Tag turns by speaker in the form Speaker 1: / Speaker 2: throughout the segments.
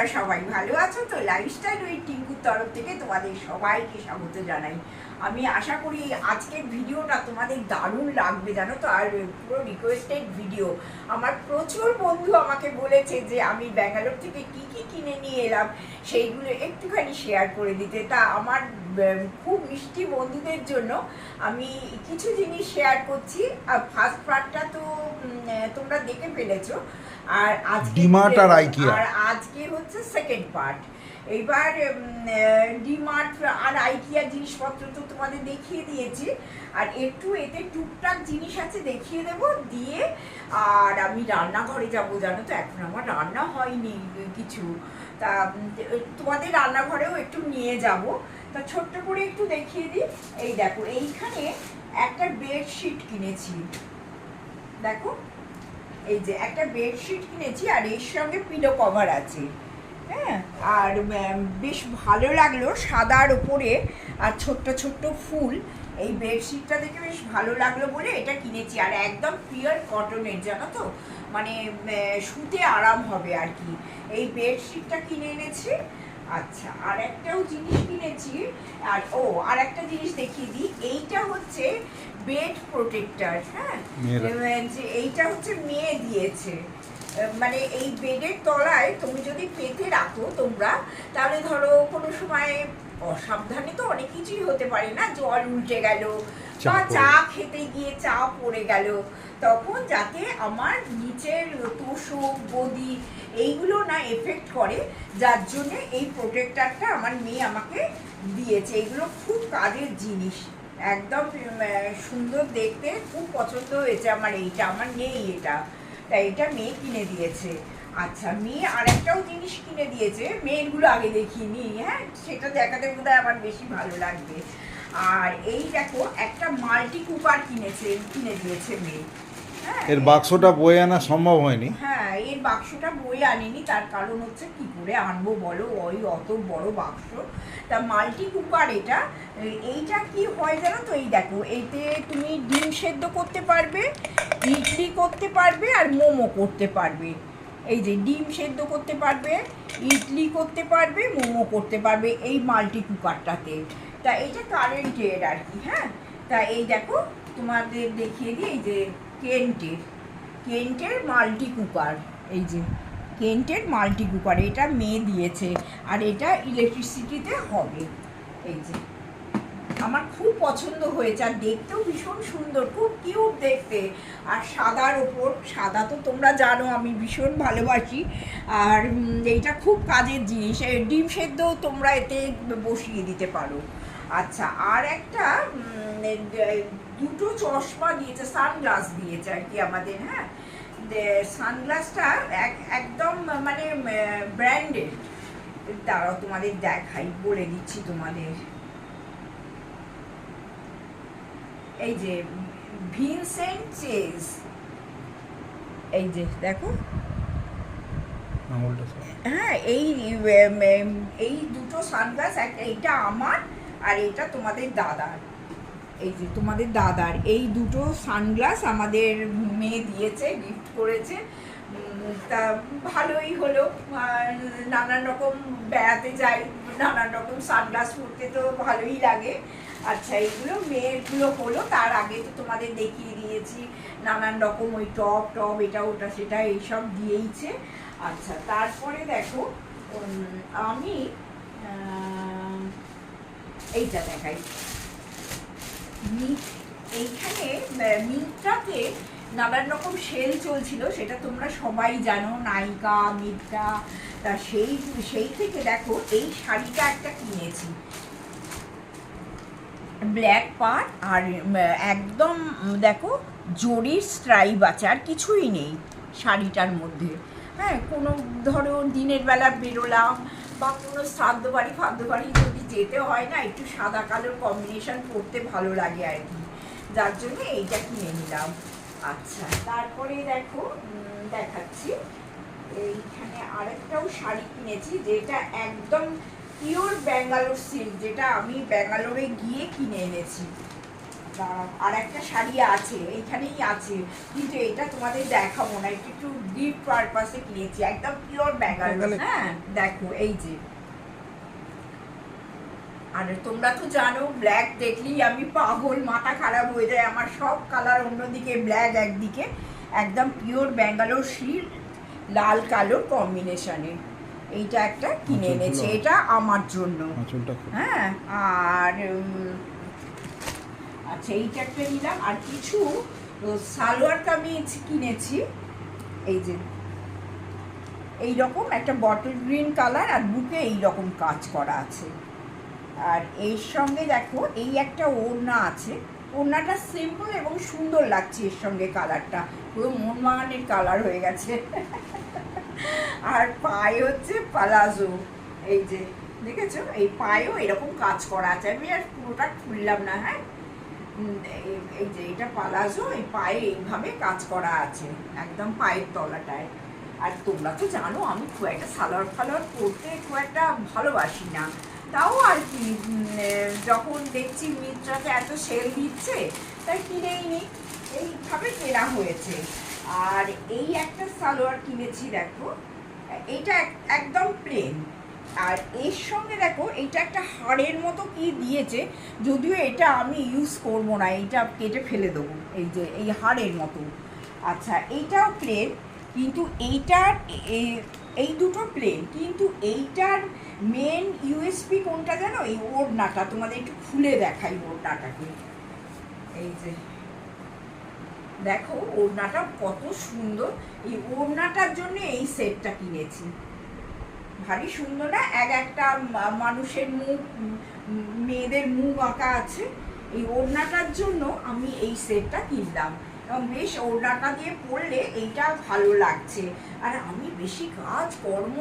Speaker 1: তোমরা সবাই ভালো আছো? তো লাইফস্টাইল ওই টিঙ্কুর তরফ থেকে তোমাদের সবাইকে স্বাগত জানাই। আমি আশা করি আজকের ভিডিওটা তোমাদের দারুণ লাগবে জানো তো? আর পুরো রিকোয়েস্টেড ভিডিও আমার প্রচুর বন্ধু আমাকে বলেছে যে আমি ব্যাঙ্গালোর থেকে কি কি কিনে নিয়ে এলাম সেইগুলো একটুখানি শেয়ার করে দিতে। তা আমার খুব মিষ্টি বন্ধুদের জন্য আমি কিছু জিনিস শেয়ার করছি। আর ফার্স্ট পার্টটা তো তোমরা দেখে ফেলেছো। আর আজকে।
Speaker 2: আর
Speaker 1: আজকে হচ্ছে সেকেন্ড পার্ট এইবার ডিমার্ট আর আইকিয়া জিনিসপত্র তো তোমাদের দেখিয়ে দিয়েছি। আর একটু এতে টুকটাক জিনিস আছে, দেখিয়ে দেবো, দিয়ে আর আমি রান্নাঘরে যাব, জানো তো, এখন আমার রান্না হয়নি কিছু। তা তোমাদের রান্নাঘরেও একটু নিয়ে যাব। তা ছোট্ট করে একটু দেখিয়ে দিই। এই দেখো, এইখানে একটা বেডশিট কিনেছি। দেখো, এই যে একটা বেডশিট কিনেছি, আর এর সঙ্গে পিলো কভার আছে। হ্যাঁ আর বেশ ভালো লাগল সাদার উপরে আর ছোট্ট ছোট্ট ফুল। এই বেডশিটটা দেখে বেশ ভালো লাগল বলে এটা কিনেছি। আর একদম পিওর কটনের জানো তো? মানে শুতে আরাম হবে আর কি। এই বেডশিটটা কিনে এনেছি। আচ্ছা আর একটাও জিনিস কিনেছি। আর ও আর একটা জিনিস দেখিয়ে দিই। এইটা হচ্ছে বেড প্রোটেক্টর হ্যাঁ? যে এইটা হচ্ছে মেয়ে দিয়েছে। মানে এই বেডের তলায় তুমি যদি পেতে রাখো তোমরা তাহলে ধরো কোনো সময় অসাবধানে তো অনেক কিছুই হতে পারে না জল উল্টে গেল বা চা খেতে গিয়ে চা পড়ে গেল তখন যাতে আমার নিচের তোষক গদি এইগুলো না এফেক্ট করে যার জন্য এই প্রোটেক্টারটা আমার মেয়ে আমাকে দিয়েছে। এগুলো খুব কাজের জিনিস। একদম সুন্দর দেখতে খুব পছন্দ হয়েছে আমার এইটা আমার নেই এটা। তাই এটা মেয়ে কিনে দিয়েছে। আচ্ছা মেয়ে আর একটাও জিনিস কিনে দিয়েছে। মেয়েরগুলো আগে দেখিনি হ্যাঁ? সেটা দেখাতে বোধহয় আমার বেশি ভালো লাগবে। আর এই দেখো, একটা মাল্টি কুকার কিনেছে, কিনে দিয়েছে মেয়ে।
Speaker 2: এর বাক্সটা বয়ে আনা সম্ভব হয়নি।
Speaker 1: হ্যাঁ এর বাক্সটা বই আনিনি, তার কারণ হচ্ছে কি করে আনব বলো? ওই অত বড় বাক্স। তা মাল্টি কুকার এটা, এইটা কি হয় জানো তো? এই দেখো, এতে তুমি ডিম সেদ্ধ করতে পারবে, ইডলি করতে পারবে আর মোমো করতে পারবে। এই যে ডিম সেদ্ধ করতে পারবে, ইডলি করতে পারবে, মোমো করতে পারবে এই মাল্টি কুকারটাতে তা এটা কারেন্টের আর কি হ্যাঁ? তা এই দেখো, তোমাদের দেখিয়ে দিই, এই যে কেন্টের কেন্টের মাল্টি কুকার এই যে কেন্টের মাল্টি কুকার এটা মেয়ে দিয়েছে আর এটা ইলেকট্রিসিটিতে হবে, এই যে। আমার খুব পছন্দ হয়েছে আর দেখতেও ভীষণ সুন্দর, খুব কিউট দেখতে। আর সাদার ওপর, সাদা তো তোমরা জানো, আমি ভীষণ ভালোবাসি। আর এইটা খুব কাজের জিনিস ডিম সেদ্ধ তোমরা এতে বসিয়ে দিতে পারো। আচ্ছা আর একটা দুটো চশমা দিয়েছে সানগ্লাস দিয়েছে আর কি আমাদের হ্যাঁ? সানগ্লাসটা একদম মানে ব্র্যান্ডেড দাঁড়াও তোমাদের দেখাই বলে দিচ্ছি তোমাদের। এই যে ভিনসেন্ট চেজ এই যে দেখো। হ্যাঁ এই এই দুটো সানগ্লাস একটা এইটা আমার আর এটা তোমাদের দাদার। এই যে তোমাদের দাদার। এই দুটো সানগ্লাস আমাদের মেয়ে দিয়েছে গিফট করেছে। তা ভালোই হলো। নানান রকম বেড়াতে যাই, নানান রকম সানগ্লাস পরতে তো ভালোই লাগে। আচ্ছা এইগুলো মেয়েরগুলো হলো, তার আগে তো তোমাদের দেখিয়ে দিয়েছি। নানান রকম ওই টপ টপ, এটা, ওটা, সেটা, এইসব দিয়েইছে। আচ্ছা তারপরে দেখো আমি এইটা দেখাই। মি- এইখানে মিন্ত্রাতে নানান রকম সেল চলছিল, সেটা তোমরা সবাই জানো, নায়িকা মিত্রা তা সেই সেই থেকে দেখো, এই শাড়িটা একটা কিনেছি। ব্ল্যাক পার আর একদম দেখো, জরির স্ট্রাইপ আছে, আর কিছুই নেই শাড়িটার মধ্যে। হ্যাঁ কোনো, ধরো, দিনের বেলা বেরোলাম বা কোনো শ্রাদ্ধ বাড়ি ফাদ্য বাড়ি যদি যেতে হয় না একটু সাদা কালোর কম্বিনেশন পরতে ভালো লাগে আর কি। যার জন্য এইটা কিনে নিলাম। আচ্ছা তারপরে দেখো দেখাচ্ছি। এইখানে আরেকটাও শাড়ি কিনেছি যেটা একদম পিওর ব্যাঙ্গালোর সিল্ক যেটা আমি ব্যাঙ্গালোরে গিয়ে কিনে এনেছি। আর একটা শাড়ি আছে এইখানেই আছে। কিন্তু এটা তোমাদের দেখাবো না একটু গিফট পারপাসে কিনেছি একদম পিওর ব্যাঙ্গালোর হ্যাঁ দেখো এই যে। আর তোমরা তো জানো ব্ল্যাক দেখলেই আমি পাগল মাথা খারাপ হয়ে যায়। আমার সব কালার অন্যদিকে ব্ল্যাক একদিকে। একদম পিওর ব্যাঙ্গালোর শিল লাল কালোর কম্বিনেশনে এইটা একটা কিনে এনেছে। এটা আমার জন্য। হ্যাঁ আর আচ্ছা এইটা একটা নিলাম। আর কিছু সালোয়ার কামিজ কিনেছি। এই যে এই রকম একটা বটল গ্রিন কালার আর বুকে এই রকম কাজ করা আছে। আর এর সঙ্গে দেখো, এই একটা ওড়না আছে। ওড়নাটা সিম্পল এবং সুন্দর লাগছে এর সঙ্গে কালারটা পুরো মন মাগানের কালার হয়ে গেছে। আর পায়ে হচ্ছে পালাজো এই যে, দেখেছ? এই পায়েও এরকম কাজ করা আছে। আমি আর পুরোটা খুললাম না হ্যাঁ? এই- এই যে, এটা পালাজো এই পায়ে এইভাবে কাজ করা আছে। একদম পায়ের তলাটায়। আর তোমরা তো জানো, আমি খুব একটা সালোয়ার ফালোয়ার পরতে খুব একটা ভালোবাসি না। তাও আর কি যখন দেখছি মিত্রাতে এত সেল দিচ্ছে, তাই কিনেই নি। এইভাবে কেনা হয়েছে। আর এই একটা সালোয়ার কিনেছি, দেখো এক- একদম প্লেন আর এর সঙ্গে দেখো, এইটা একটা হাড়ের মতো কি দিয়েছে, যদিও এটা আমি ইউজ করব না, এইটা কেটে ফেলে দেবো, এই যে, এই হাড়ের মতো। আচ্ছা এইটাও প্লেন কিন্তু এইটার এই দুটো প্লেন কিন্তু এইটার মেন ইউএসপি কোনটা জানো? এই ওড়নাটা। তোমাদের একটু খুলে দেখাই ওড়নাটাকে। এই যে, দেখো ওড়নাটা কত সুন্দর। এই ওড়নাটার জন্য এই সেটটা কিনেছি। ভারী সুন্দর না? এক একটা মানুষের মুখ মেয়েদের মুখ আঁকা আছে। এই ওড়নাটার জন্য আমি এই সেটটা কিনলাম। বেশ ওড়নাটা দিয়ে পরলে এইটা ভালো লাগছে। আর আমি বেশি কাজ, কর্ম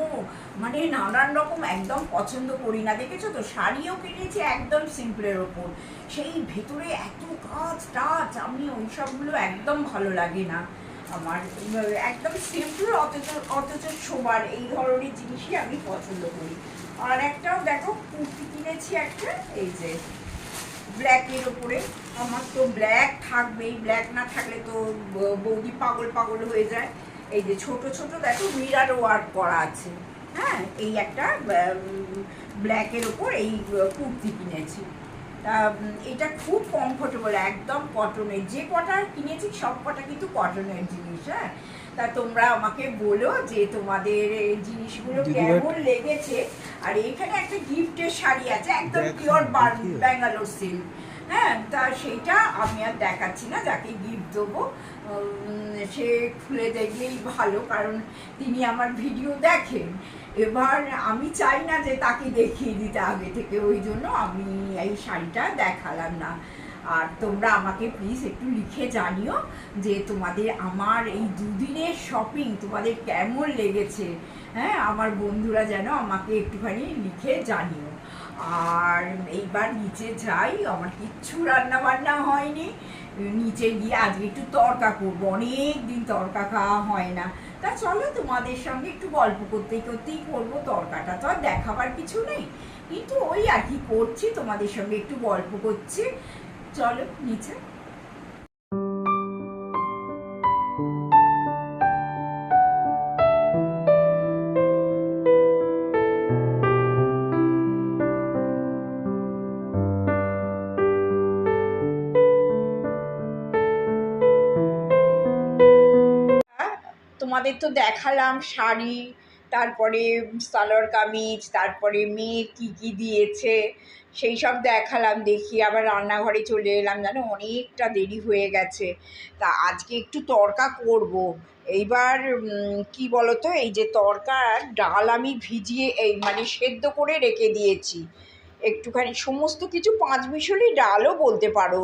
Speaker 1: মানে নানান রকম একদম পছন্দ করি না। দেখেছ তো? শাড়িও কিনেছি একদম সিম্পলের ওপর। সেই ভেতরে এত কাজ, টাচ, আমি ওইসবগুলো একদম ভালো লাগে না। আমার একদম সিম্পল অথচ অথচ শোবার এই ধরনের জিনিসই আমি পছন্দ করি। আর একটাও দেখো, কুর্তি কিনেছি একটা, এই যে ব্ল্যাকের ওপরে। আমার তো ব্ল্যাক থাকবেই ব্ল্যাক না থাকলে তো বৌদি পাগল পাগল হয়ে যায়। এই যে ছোট ছোট দেখো মিরার ওয়ার্ক করা আছে। হ্যাঁ এই একটা ব্ল্যাকের ওপর এই কুর্তি কিনেছি। তা এটা খুব কমফোর্টেবল একদম কটনের যে কটা কিনেছি সব কটা কিন্তু কটনের জিনিস হ্যাঁ? তা তোমরা আমাকে বলো যে তোমাদের এই জিনিসগুলো কেমন লেগেছে। আর এখানে একটা গিফটের শাড়ি আছে একদম পিওর। ব্যাঙ্গালোর সিল্ক হ্যাঁ তা সেইটা আমি আর দেখাচ্ছি না, যাকে গিফট দেবো। সে খুলে দেখলেই ভালো, কারণ তিনি আমার ভিডিও দেখেন। এবার আমি চাই না যে তাকে দেখিয়ে দিতে আগে থেকে, ওই জন্য আমি এই শাড়িটা দেখালাম না। আর তোমরা আমাকে প্লিজ একটু লিখে জানিও যে তোমাদের আমার এই দুদিনের শপিং তোমাদের কেমন লেগেছে। হ্যাঁ আমার বন্ধুরা যেন আমাকে একটুখানি লিখে জানিও। আর এইবার নিচে যাই, আমার কিচ্ছু রান্না বান্না হয়নি। নিচে গিয়ে আজকে একটু তরকা করব অনেক দিন তরকা খাওয়া হয় না। তা চলো তোমাদের সঙ্গে একটু গল্প করতে করতেই করব তরকাটা তো আর দেখাবার কিছু নেই, কিন্তু ওই আর কি করছি, তোমাদের সঙ্গে একটু গল্প করছি। চলো নিচে। তোমাদের তো দেখালাম শাড়ি, তারপরে সালোয়ার কামিজ, তারপরে মেয়ে কী কী দিয়েছে, সেই সব দেখালাম, দেখি আবার রান্নাঘরে চলে এলাম জানো অনেকটা দেরি হয়ে গেছে। তা আজকে একটু তরকা করব। এইবার কি বলতো, এই যে তরকার ডাল আমি ভিজিয়ে, এই মানে সেদ্ধ করে রেখে দিয়েছি। একটুখানি সমস্ত কিছু পাঁচ মিশলি ডালও বলতে পারো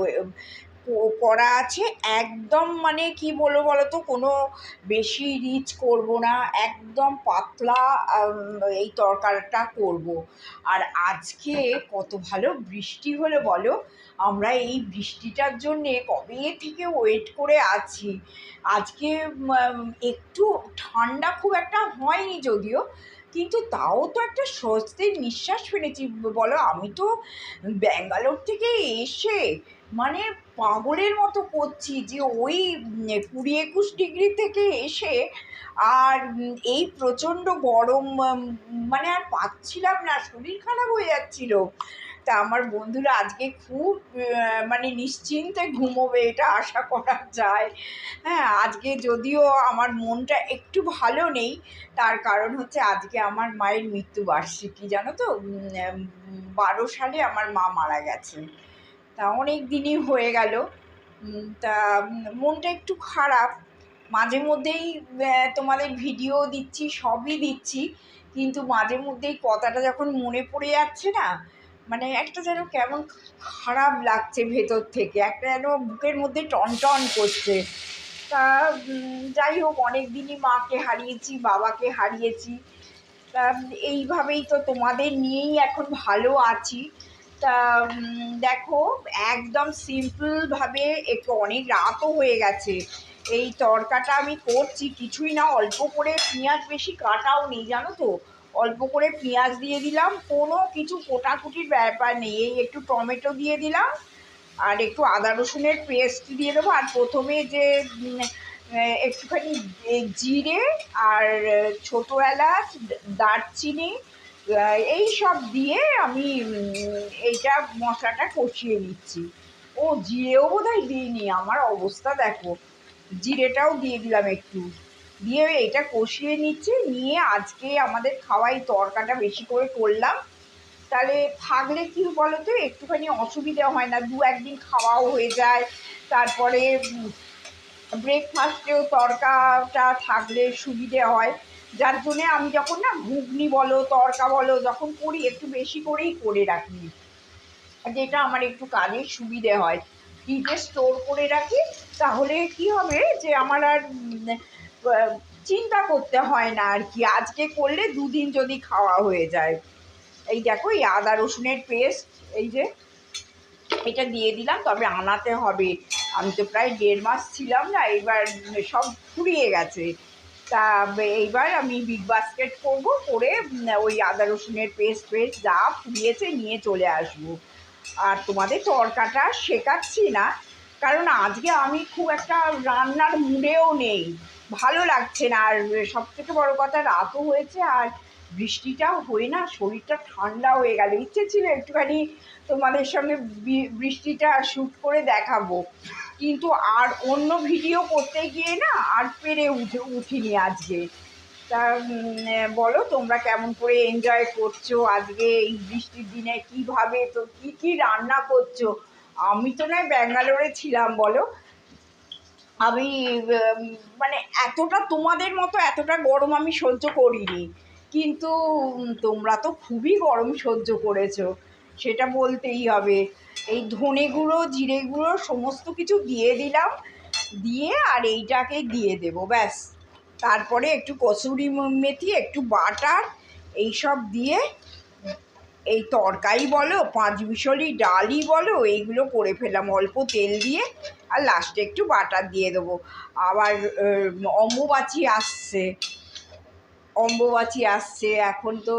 Speaker 1: করা আছে, একদম মানে কি বলব বলো তো কোনো বেশি রিচ করব না, একদম পাতলা এই তরকারিটা করব। আর আজকে কত ভালো বৃষ্টি হলো বলো, আমরা এই বৃষ্টিটার জন্যে কবে থেকে ওয়েট করে আছি? আজকে একটু ঠান্ডা খুব একটা হয়নি যদিও, কিন্তু তাও তো একটা স্বস্তির নিঃশ্বাস ফেলেছি। বলো, আমি তো ব্যাঙ্গালোর থেকে এসে মানে পাগলের মতো করছি যে ওই কুড়ি একুশ ডিগ্রি থেকে এসে আর এই প্রচণ্ড গরম মানে আর পাচ্ছিলাম না, শরীর খারাপ হয়ে যাচ্ছিল। তা আমার বন্ধুরা আজকে খুব মানে নিশ্চিন্তে ঘুমোবে, এটা আশা করা যায়। হ্যাঁ আজকে যদিও আমার মনটা একটু ভালো নেই, তার কারণ হচ্ছে আজকে আমার মায়ের মৃত্যুবার্ষিকী, জানো তো? বারো সালে আমার মা মারা গেছে। তা অনেক দিনই হয়ে গেল। তা মনটা একটু খারাপ। মাঝে মধ্যেই তোমাদের ভিডিও দিচ্ছি, সবই দিচ্ছি। কিন্তু মাঝে মধ্যেই কথাটা যখন মনে পড়ে যাচ্ছে না মানে একটা যেন কেমন খারাপ লাগছে ভেতর থেকে। একটা যেন বুকের মধ্যে টন টন করছে। তা যাই হোক, অনেক দিনই মাকে হারিয়েছি, বাবাকে হারিয়েছি। তা এইভাবেই তো তোমাদের নিয়েই এখন ভালো আছি। তা দেখো, একদম সিম্পলভাবে একটু অনেক রাতও হয়ে গেছে। এই তরকাটা আমি করছি, কিছুই না, অল্প করে পেঁয়াজ বেশি কাটাও নেই, জানো তো? অল্প করে পেঁয়াজ দিয়ে দিলাম, কোনো কিছু কোটাকুটির ব্যাপার নেই, এই একটু টমেটো দিয়ে দিলাম, আর একটু আদা রসুনের পেস্ট দিয়ে দেবো, আর প্রথমে যে একটুখানি জিরে আর, ছোটো এলাচ দারচিনি এই সব দিয়ে আমি এইটা মশলাটা কষিয়ে নিচ্ছি। ও জিরেও বোধ হয় দিইনি, আমার অবস্থা দেখো। জিরেটাও দিয়ে দিলাম একটু। দিয়ে এটা কষিয়ে নিচ্ছি, নিয়ে আজকে আমাদের খাওয়াই তরকাটা বেশি করে করলাম। তাহলে থাকলে কি বলো তো একটুখানি অসুবিধা হয় না, দু একদিন খাওয়াও হয়ে যায়। তারপরে ব্রেকফাস্টেও তরকাটা থাকলে সুবিধে হয়। যার জন্যে আমি যখন না ঘুগনি বলো, তরকা বলো, যখন করি, একটু বেশি করেই করে রাখি। যেটা আমার একটু কাজের সুবিধে হয়। ফ্রিজে স্টোর করে রাখি, তাহলে কি হবে যে আমার আর চিন্তা করতে হয় না আর কি। আজকে করলে দুদিন যদি খাওয়া হয়ে যায়। এই দেখো, এই আদা রসুনের পেস্ট এই যে, এটা দিয়ে দিলাম, তবে আনাতে হবে। আমি তো প্রায় দেড় মাস ছিলাম না, এবার সব ফুরিয়ে গেছে। তা এইবার আমি বিগ বাস্কেট করব, করে ওই আদা রসুনের পেস্ট পেস্ট যা ফুরিয়েছে নিয়ে চলে আসব। আর তোমাদের তরকাটা শেখাচ্ছি না, কারণ আজকে আমি খুব একটা রান্নার মুডেও নেই। ভালো লাগছে না, আর সব থেকে বড় কথা রাতও হয়েছে, আর বৃষ্টিটাও হয়ে না, শরীরটা ঠান্ডা হয়ে গেল। ইচ্ছে ছিল একটুখানি তোমাদের সঙ্গে বৃষ্টিটা শ্যুট করে দেখাবো। কিন্তু আর অন্য ভিডিও করতে গিয়ে না আর পেরে উঠে, উঠিনি আজকে। তা বলো তোমরা কেমন করে এনজয় করছ আজকে এই বৃষ্টির দিনে? কীভাবে তো, কি কি রান্না করছ? আমি তো নয় ব্যাঙ্গালোরে ছিলাম, বলো। আমি মানে এতটা তোমাদের মতো এতটা গরম আমি সহ্য করিনি। কিন্তু তোমরা তো খুবই গরম সহ্য করেছ। সেটা বলতেই হবে। এই ধনে গুঁড়ো, জিরে গুঁড়ো সমস্ত কিছু দিয়ে দিলাম। দিয়ে আর এইটাকে দিয়ে দেবো, ব্যাস। তারপরে একটু কসুরি মেথি, একটু বাটার এই সব দিয়ে এই তরকারি বলো পাঁচ বিশলি ডালই বলো, এইগুলো করে ফেলাম অল্প তেল দিয়ে। আর লাস্টে একটু বাটার দিয়ে দেবো। আবার অম্বুবাচি আসছে। অম্বুবাচি আসছে। এখন তো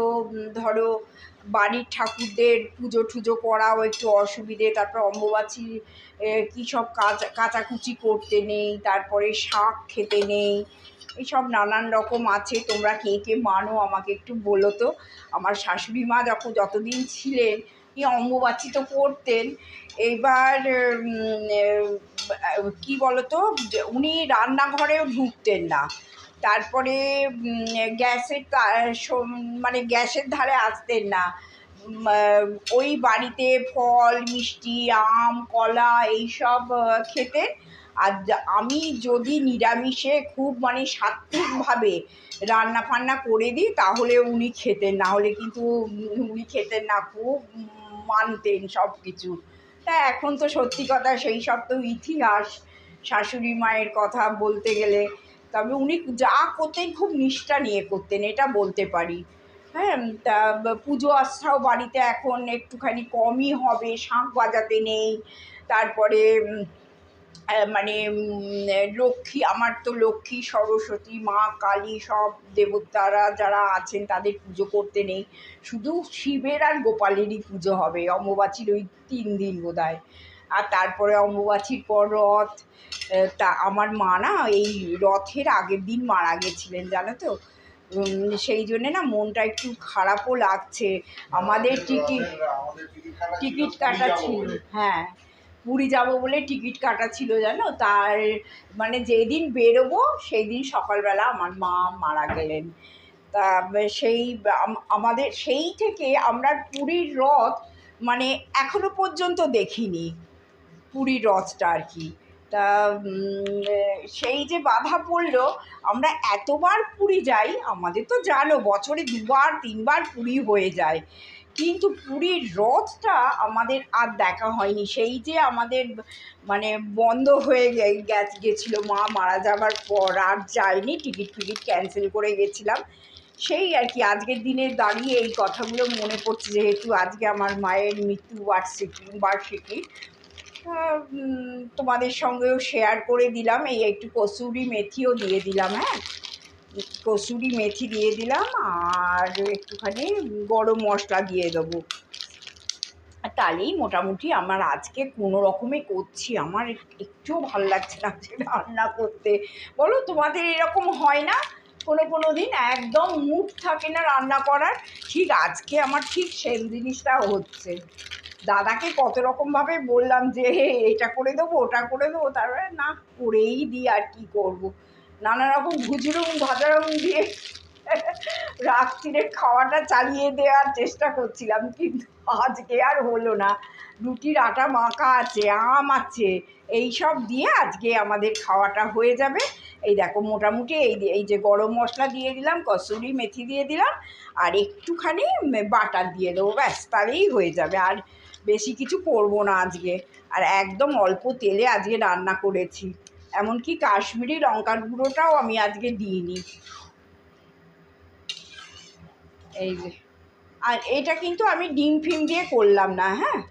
Speaker 1: ধরো বাড়ির ঠাকুরদের পুজো টুজো করাও একটু অসুবিধে, তারপর অম্বুবাচি কী সব কাঁচা কাচাকুচি করতে নেই, তারপরে শাক খেতে নেই এইসব নানান রকম আছে, তোমরা কে কে মানো আমাকে একটু বলো তো। আমার শাশুড়ি মা যখন যতদিন ছিলেন, এই অম্বুবাচি তো করতেন আহ, কি বলতো উনি রান্নাঘরেও ঢুকতেন না। তারপরে গ্যাসের মানে গ্যাসের ধারে আসতেন না। ওই বাড়িতে ফল মিষ্টি আম কলা এইসব খেতেন। আর আমি যদি নিরামিষে খুব মানে সাত্ত্বিকভাবে রান্না ফান্না করে দিই তাহলে উনি খেতেন। না হলে কিন্তু উনি খেতেন না খুব মানতেন সব কিছু তা এখন তো সত্যি কথা সেই সব তো ইতিহাস, শাশুড়ি মায়ের কথা বলতে গেলে। তবে উনি যা করতেন খুব নিষ্ঠা নিয়ে করতেন, এটা বলতে পারি। হ্যাঁ তা পুজো আস্থাও বাড়িতে এখন একটুখানি কমই হবে, শাঁখ বাজাতে নেই। তারপরে মানে লক্ষ্মী আমার তো লক্ষ্মী সরস্বতী মা কালী সব দেবতারা যারা আছেন তাদের পুজো করতে নেই। শুধু শিবের আর গোপালেরই পুজো হবে অম্বুবাচীর ওই তিন দিন বোধ হয় আর তারপরে অম্বুবাচীর পর রথ তা আমার মা না এই রথের আগের দিন মারা গেছিলেন জানো তো? সেই জন্যে না মনটা একটু খারাপও লাগছে। আমাদের টিকিট টিকিট কাটা ছিল হ্যাঁ। পুরী যাব বলে টিকিট কাটা ছিল জানো? তার মানে যেদিন বেরোবো সেই দিন সকালবেলা আমার মা মারা গেলেন। তা সেই আমাদের সেই থেকে আমরা পুরীর রথ মানে এখনও পর্যন্ত দেখিনি। পুরীর রথটা আর কি। তা সেই যে বাধা পড়ল, আমরা এতবার পুরী যাই, আমাদের তো জানো বছরে দুবার, তিনবার পুরী হয়ে যায়। কিন্তু পুরীর রথটা আমাদের আর দেখা হয়নি। সেই যে আমাদের মানে বন্ধ হয়ে গেছিল মা, মারা যাবার পর আর যায়নি টিকিট ফিকিট ক্যান্সেল করে গেছিলাম। সেই আর কি, আজকের দিনে দাঁড়িয়ে এই কথাগুলো মনে পড়ছে যেহেতু আজকে আমার মায়ের মৃত্যু বার্ষিকী বার্ষিকী। তোমাদের সঙ্গেও শেয়ার করে দিলাম, এই একটু কসুরি মেথিও দিয়ে দিলাম হ্যাঁ? কসুরি মেথি দিয়ে দিলাম আর একটুখানি গরম মশলা দিয়ে দেবো। তাহলেই মোটামুটি আমার আজকে কোনো রকমে করছি। আমার একটুও ভালো লাগছে না রান্না করতে। বলো, তোমাদের এরকম হয় না? কোনো কোনো দিন একদম মুড থাকে না রান্না করার? ঠিক আজকে আমার ঠিক সেম জিনিসটা হচ্ছে। দাদাকে কত রকমভাবে বললাম যে এটা করে দেবো, ওটা করে দেবো। তারপরে, না, করেই দিই আর কি করব। নানা রকম ভাজারুম দিয়ে রাত্রিরে খাওয়াটা চালিয়ে দেওয়ার চেষ্টা করছিলাম, কিন্তু আজকে আর হলো না। রুটির আটা মাখা আছে, আম আছে, এই সব দিয়ে আজকে আমাদের খাওয়াটা হয়ে যাবে। এই দেখো, মোটামুটি এই এই যে গরম মশলা দিয়ে দিলাম, কসুরি মেথি দিয়ে দিলাম, আর একটুখানি বাটার দিয়ে দেবো, ব্যাস, তাহলেই হয়ে যাবে। আর বেশি কিছু করব না আজকে। আর একদম অল্প তেলে আজকে রান্না করেছি। এমনকি কাশ্মীরি লঙ্কার গুঁড়োটাও আমি আজকে দিইনি। এই যে। আর এটা কিন্তু আমি ডিম ফিম দিয়ে করলাম না হ্যাঁ?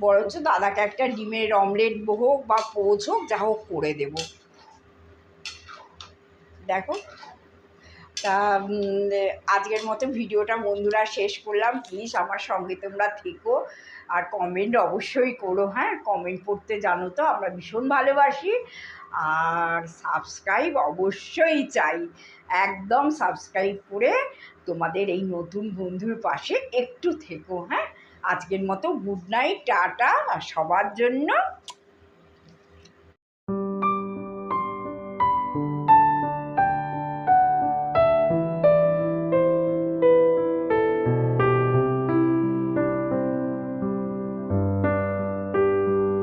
Speaker 1: বরঞ্চ দাদাকে একটা ডিমের অমলেট হোক বা পোচ হোক, যা হোক করে দেব। দেখো তা আজকের মতো ভিডিওটা বন্ধুরা শেষ করলাম। প্লিজ আমার সঙ্গে তোমরা থেকো। আর কমেন্ট অবশ্যই করো হ্যাঁ? কমেন্ট করতে জানো তো, আমরা ভীষণ ভালোবাসি। আর সাবস্ক্রাইব অবশ্যই চাই। একদম সাবস্ক্রাইব করে তোমাদের এই নতুন বন্ধুর পাশে একটু থেকো হ্যাঁ? আজকের মতো গুড নাইট টাটা সবার জন্য